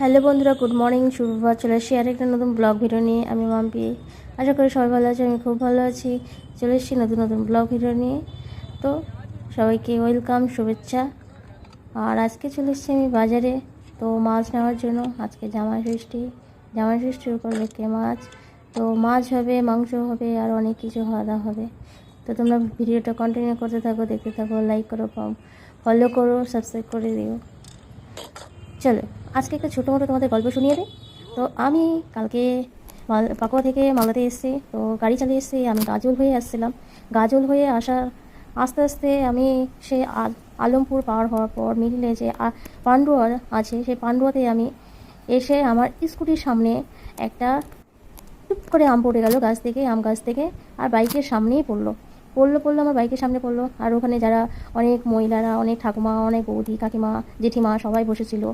Hello বন্ধুরা, good morning. সুপ্রভাত চলে এসেছি আরেকটা নতুন ব্লগ ভিডিও নিয়ে। আমি মাম্পি। আশা করি সবাই ভালো আছে, আমি খুব ভালো আছি। চলে এসেছি নতুন নতুন ব্লগ ভিডিও নিয়ে। তো সবাইকে ওয়েলকাম শুভেচ্ছা। আর আজকে চলে এসেছি আমি বাজারে। তো মাছ নেওয়ার জন্য আজকে জামাই ষষ্ঠী। জামাই ষষ্ঠীর উপলক্ষে মাছ? তো মাছ হবে, মাংস হবে, আর অনেক কিছু খাওয়া হবে। তো তোমরা ভিডিওটা কন্টিনিউ করতে থাকো, দেখতে থাকো লাইক করো ফলো করো সাবস্ক্রাইব করে দিও। চলো। আজকে একটা ছোটো মোটো তোমাদের গল্প শুনিয়ে দিই। তো আমি কালকে মাল, পাকুয়া থেকে মালদাতে এসেছি, তো গাড়ি চালিয়ে এসেছি, আমি গাজল হয়ে আসছিলাম। গাজল হয়ে আসার আস্তে আস্তে আমি আ- আলমপুর পার হওয়ার পর মিডিলে যে পান্ডুয়া আছে, সেই পান্ডুয়াতে আমি এসে আমার স্কুটির সামনে একটা টুপ করে আম পড়ে গেল গাছ থেকে, আম গাছ থেকে, আর বাইকের সামনেই পড়ল। পড়ল পড়ল, আমার বাইকের সামনে পড়ল। আর ওখানে যারা অনেক মহিলারা, অনেক ঠাকুমা, অনেক বৌদি, কাকিমা, জেঠিমা সবাই বসেছিল।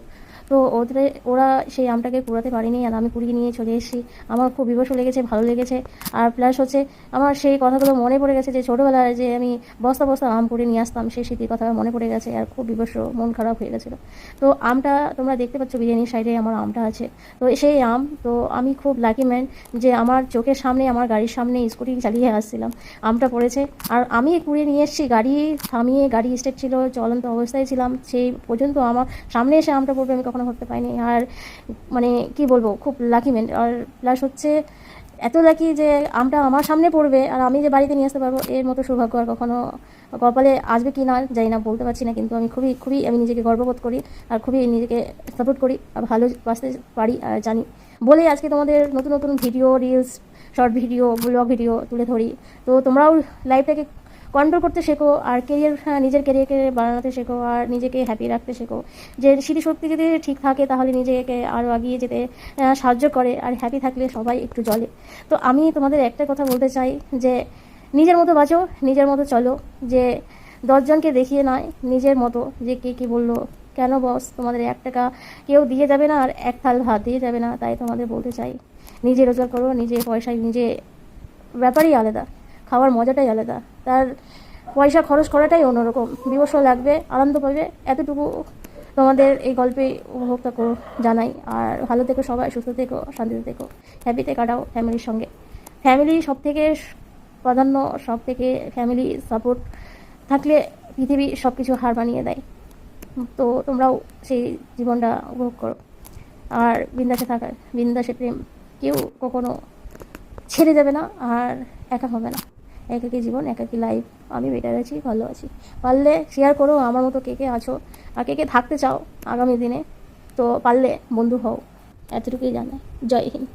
তো ওদের, ওরা সেই আমটাকে কুড়াতে পারিনি আর আমি কুড়িয়ে নিয়ে চলে এসেছি। আমার খুব বিবশ লেগেছে, ভালো লেগেছে। আর প্লাস হচ্ছে আমার সেই কথাগুলো মনে পড়ে গেছে যে ছোটোবেলায় যে আমি বস্তা বস্তা আম কুড়ে নিয়ে আসতাম, সেই স্মৃতির কথা মনে পড়ে গেছে আর খুব বিবশ মন খারাপ হয়ে গেছিল। তো আমটা তোমরা দেখতে পাচ্ছ বিরিয়ানির সাইডে আমার আমটা আছে। তো সেই আম, তো আমি খুব লাকি ম্যান যে আমার চোখের সামনে, আমার গাড়ির সামনে স্কুটি চালিয়ে আসছিলাম। আমটা পড়েছে। আর আমি কুড়িয়ে নিয়ে এসেছি, গাড়ি থামিয়ে, গাড়ি স্টেট ছিল, চলন্ত অবস্থায় ছিলাম সেই পর্যন্ত আমার সামনে এসে আমটা পড়বে আমি কখনো ভাবতে পাইনি আর মানে কি বলব, খুব লাকি মেন আর প্লাস হচ্ছে এত লাকি যে আমটা আমার সামনে পড়বে আর আমি যে বাড়িতে নিয়ে আসতে পারব, এর মতো সৌভাগ্য আর কখনো কপালে আসবে কি না যাই না, বলতে পারছি না, কিন্তু আমি খুবই খুবই আমি নিজেকে গর্ববোধ করি আর খুবই নিজেকে সাপোর্ট করি আর ভালোবাসতে পারি আর জানি। বলে আজকে তোমাদের নতুন নতুন video reels short video blog video তুলে ধরি। তো তোমরাও লাইফটাকে কন্ট্রোল করতে শেখো আর কেরিয়ার নিজের কেরিয়ারকে বানাতে শেখো আর নিজেকে হ্যাপি রাখতে শেখো। যে স্মৃতিশক্তি যদি ঠিক থাকে তাহলে নিজেকে আরও এগিয়ে যেতে সাহায্য করে আর হ্যাপি থাকলে সবাই একটু জলে। তো আমি তোমাদের একটা কথা বলতে চাই যে নিজের মতো বাঁচো, নিজের মতো চলো। যে দশজনকে দেখিয়ে নয়, নিজের মতো। যে কে কী বলল, কেন বস তোমাদের এক টাকা কেউ দিয়ে যাবে না আর এক থাল ভাত দিয়ে যাবে না, তাই তোমাদের বলতে চাই। নিজে রোজগার করো, নিজে পয়সায়, নিজে ব্যাপারই আলাদা। খাওয়ার মজাটাই আলাদা। তার পয়সা খরচ করাটাই অন্যরকম। বিবশ লাগবে, আনন্দ পাবে, এতটুকু তোমাদের এই গল্পে উপভোক্তা করো জানাই। আর ভালো থেকো সবাই, সুস্থ থেকো, শান্তিতে থেকো। হ্যাপিতে কাটাও ফ্যামিলির সঙ্গে। ফ্যামিলি সব থেকে প্রাধান্য সব থেকে ফ্যামিলি সাপোর্ট থাকলে পৃথিবী সব কিছু হার বানিয়ে দেয়। তো তোমরাও সেই জীবনটা উপভোগ করো। আর বিন্দাসে থাকার, বিন্দাসে প্রেম কেউ কখনো ছেড়ে যাবে না আর একা হবে না। একাকী জীবন একাকী লাইফ আমি বেটার আছি, ভালো আছি। পারলে শেয়ার করো, আমার মতো কে কে আছো আর কে কে থাকতে চাও আগামী দিনে। তো পারলে বন্ধু হও। এতটুকুই জানাই। জয় হিন্দ।